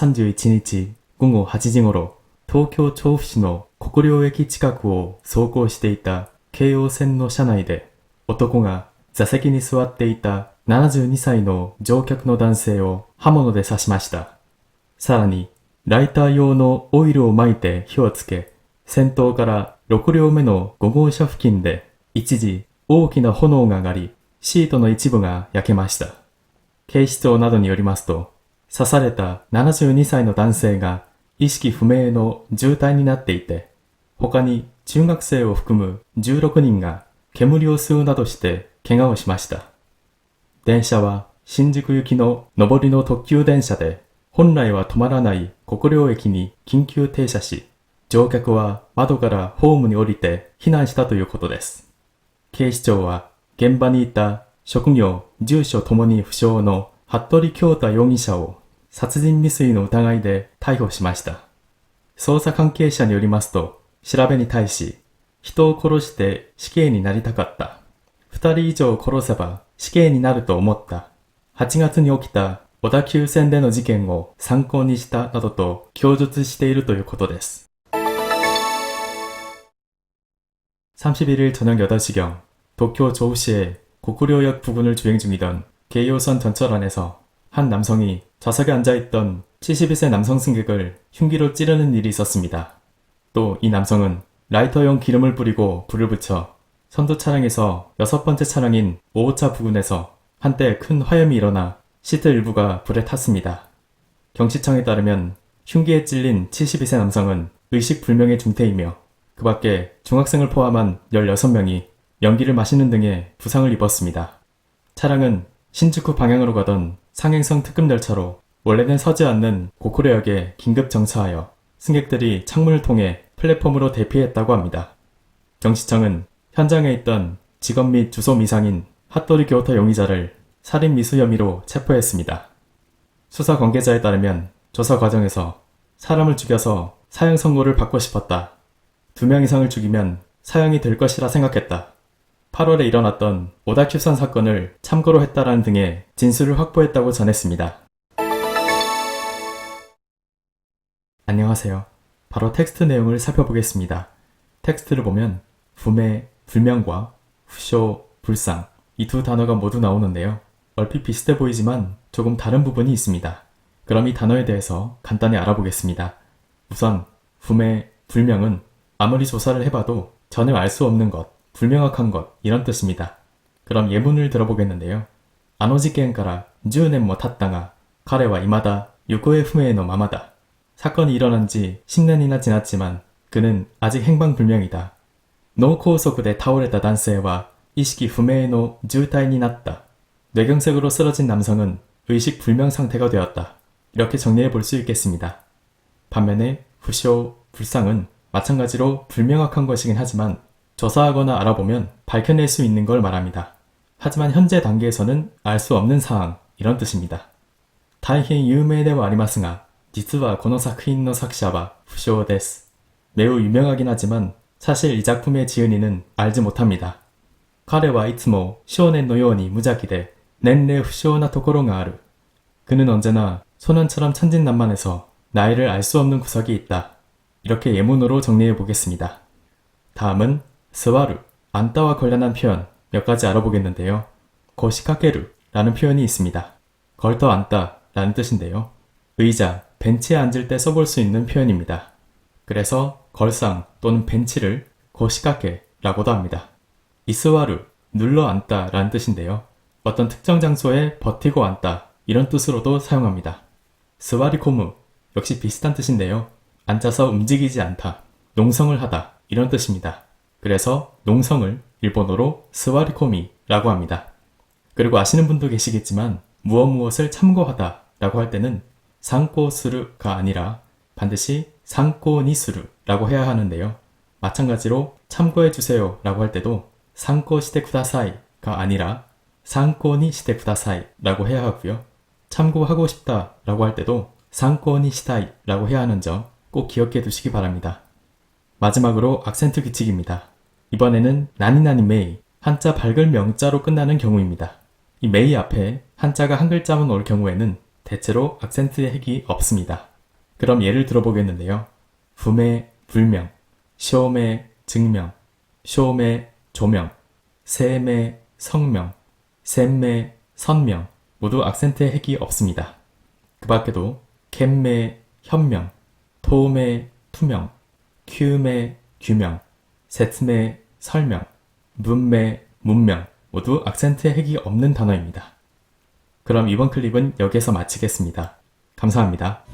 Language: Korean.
31日午後8時頃、東京調布市の国領駅近くを走行していた京王線の車内で、男が座席に座っていた72歳の乗客の男性を刃物で刺しました。さらに、ライター用のオイルを撒いて火をつけ、先頭から6両目の5号車付近で一時大きな炎が上がり、シートの一部が焼けました。警視庁などによりますと、刺された72歳の男性が意識不明の重体になっていて、他に中学生を含む16人が煙を吸うなどして怪我をしました。電車は新宿行きの上りの特急電車で、本来は止まらない国領駅に緊急停車し、乗客は窓からホームに降りて避難したということです。警視庁は現場にいた職業、住所ともに不詳の服部京太容疑者を殺人未遂の疑いで逮捕しました。捜査関係者によりますと、調べに対し、人を殺して死刑になりたかった。二人以上殺せば死刑になると思った。8月に起きた小田急線での事件を参考にしたなどと供述しているということです。31일 저녁 8시경 도쿄 조우시의 고구려역 부근을 주행 중이던京葉선 전철 안에서 한 남성이 좌석에 앉아있던 72세 남성 승객을 흉기로 찌르는 일이 있었습니다. 또 이 남성은 라이터용 기름을 뿌리고 불을 붙여 선두 차량에서 여섯 번째 차량인 5호차 부근에서 한때 큰 화염이 일어나 시트 일부가 불에 탔습니다. 경찰청에 따르면 흉기에 찔린 72세 남성은 의식불명의 중태이며 그 밖에 중학생을 포함한 16명이 연기를 마시는 등의 부상을 입었습니다. 차량은 신주쿠 방향으로 가던 상행성 특급 열차로 원래는 서지 않는 고쿠레역에 긴급 정차하여 승객들이 창문을 통해 플랫폼으로 대피했다고 합니다. 경시청은 현장에 있던 직업 및 주소 미상인 핫도리 교토 용의자를 살인 미수 혐의로 체포했습니다. 수사 관계자에 따르면 조사 과정에서 사람을 죽여서 사형 선고를 받고 싶었다. 두 명 이상을 죽이면 사형이 될 것이라 생각했다. 8월에 일어났던 오다큐선 사건을 참고로 했다라는 등의 진술을 확보했다고 전했습니다. 안녕하세요. 바로 텍스트 내용을 살펴보겠습니다. 텍스트를 보면 불매, 불명과 후쇼, 불상 이 두 단어가 모두 나오는데요. 얼핏 비슷해 보이지만 조금 다른 부분이 있습니다. 그럼 이 단어에 대해서 간단히 알아보겠습니다. 우선 불매, 불명은 아무리 조사를 해봐도 전혀 알 수 없는 것, 불명확한 것 이런 뜻입니다. 그럼 예문을 들어보겠는데요. 아노지 게임가라 주年뭐 탔다가 카레와 이마다 유고의 후메에노 마마다. 사건이 일어난 지 10년이나 지났지만 그는 아직 행방불명이다. 노코속구대 타오레다 단세와 이식이 후메에노 주타인이 났다. 뇌경색으로 쓰러진 남성은 의식 불명 상태가 되었다. 이렇게 정리해 볼 수 있겠습니다. 반면에 후시오 불상은 마찬가지로 불명확한 것이긴 하지만 조사하거나 알아보면 밝혀낼 수 있는 걸 말합니다. 하지만 현재 단계에서는 알 수 없는 사항 이런 뜻입니다. 大変有名ではありますが、実はこの作品の作者は不詳です。 매우 유명하긴 하지만 사실 이 작품의 지은이는 알지 못합니다. 彼はいつも少年のように無邪気で年齢不詳なところがある. 그는 언제나 소년처럼 천진난만해서 나이를 알 수 없는 구석이 있다. 이렇게 예문으로 정리해 보겠습니다. 다음은 스와루, 앉다와 관련한 표현 몇 가지 알아보겠는데요. 고시카케루라는 표현이 있습니다. 걸터 앉다 라는 뜻인데요. 의자, 벤치에 앉을 때 써볼 수 있는 표현입니다. 그래서 걸상 또는 벤치를 고시카케라고도 합니다. 이스와루, 눌러 앉다 라는 뜻인데요. 어떤 특정 장소에 버티고 앉다 이런 뜻으로도 사용합니다. 스와리코무 역시 비슷한 뜻인데요. 앉아서 움직이지 않다, 농성을 하다 이런 뜻입니다. 그래서 농성을 일본어로 스와리코미라고 합니다. 그리고 아시는 분도 계시겠지만 무엇 무엇을 참고하다 라고 할 때는 상고스루가 아니라 반드시 상고니스루라고 해야 하는데요. 마찬가지로 참고해 주세요 라고 할 때도 상고 시대 쿠다사이가 아니라 상고니 시대 쿠다사이 라고 해야 하고요. 참고하고 싶다 라고 할 때도 상고니 시다이 라고 해야 하는 점 꼭 기억해 두시기 바랍니다. 마지막으로 악센트 규칙입니다. 이번에는 나니나니 메이 한자 밝을 명자로 끝나는 경우입니다. 이 메이 앞에 한자가 한 글자만 올 경우에는 대체로 악센트의 핵이 없습니다. 그럼 예를 들어보겠는데요. 품의 불명, 시험의 증명, 시험의 조명, 셈의 성명, 셈의 선명 모두 악센트의 핵이 없습니다. 그 밖에도 캠의 현명, 토음의 투명, 키움의 규명, 세트의 설명, 문의 문명 모두 악센트의 핵이 없는 단어입니다. 그럼 이번 클립은 여기서 마치겠습니다. 감사합니다.